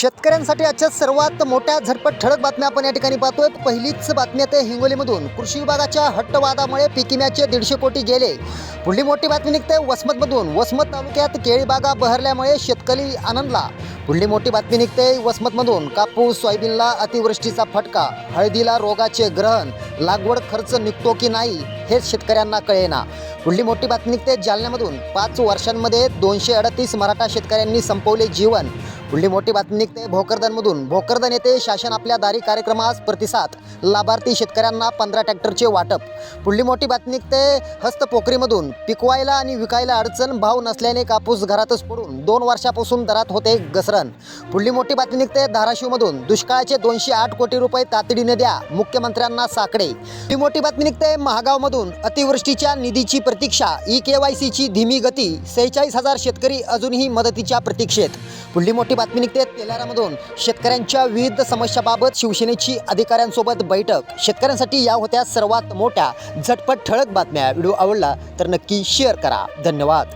शेतकऱ्यांसाठी आजच्या सर्वात मोठ्या झटपट ठळक बातम्या आपण या ठिकाणी पाहतोय. पहिलीच बातमी आहे हिंगोलीमधून. कृषी विभागाच्या हट्टवादामुळे पिकिम्याचे दीडशे कोटी गेले. पुढली मोठी बातमी निघते वसमतमधून. वसमत तालुक्यात केळीबागा बहरल्यामुळे शेतकरी आनंदला. पुढली मोठी बातमी निघते वसमतमधून. कापूस सोयाबीनला अतिवृष्टीचा फटका. हळदीला रोगाचे ग्रहण. लागवड खर्च निघतो की नाही हेच शेतकऱ्यांना कळेना. पुढली मोठी बातमी निघते जालन्यामधून. पाच वर्षांमध्ये दोनशे अडतीस मराठा शेतकऱ्यांनी संपवले जीवन. पुढली मोठी बातमी निघते भोकरदनमधून. भोकरदन येथे शासन आपल्या दारी कार्यक्रमास प्रतिसाद. लाभार्थी शेतकऱ्यांना पंधरा ट्रॅक्टरचे वाटप. पुढली मोठी बातमी निघते हस्तपोखरीमधून. पिकवायला आणि विकायला अडचण भाव नसल्याने कापूस घरातच पडून दोन वर्षापासून दरात होते घसरण. पुढली मोठी बातमी निघते धाराशिवमधून. दुष्काळाचे दोनशे आठ कोटी रुपये तातडीने द्या मुख्यमंत्र्यांना साकडे. ही मोठी बातमी निघते महागावमधून. अतिवृष्टीच्या निधीची प्रतीक्षा ई के वाय सीची धीमी गती सेहेचाळीस हजार शेतकरी अजूनही मदतीच्या प्रतीक्षेत. पुढली मोठी बातमी निघते तेलारामधून. शेतकऱ्यांच्या विविध समस्याबाबत शिवसेनेची अधिकाऱ्यांसोबत बैठक. शेतकऱ्यांसाठी या होत्या सर्वात मोठ्या झटपट ठळक बातम्या. व्हिडिओ आवडला तर नक्की शेअर करा. धन्यवाद.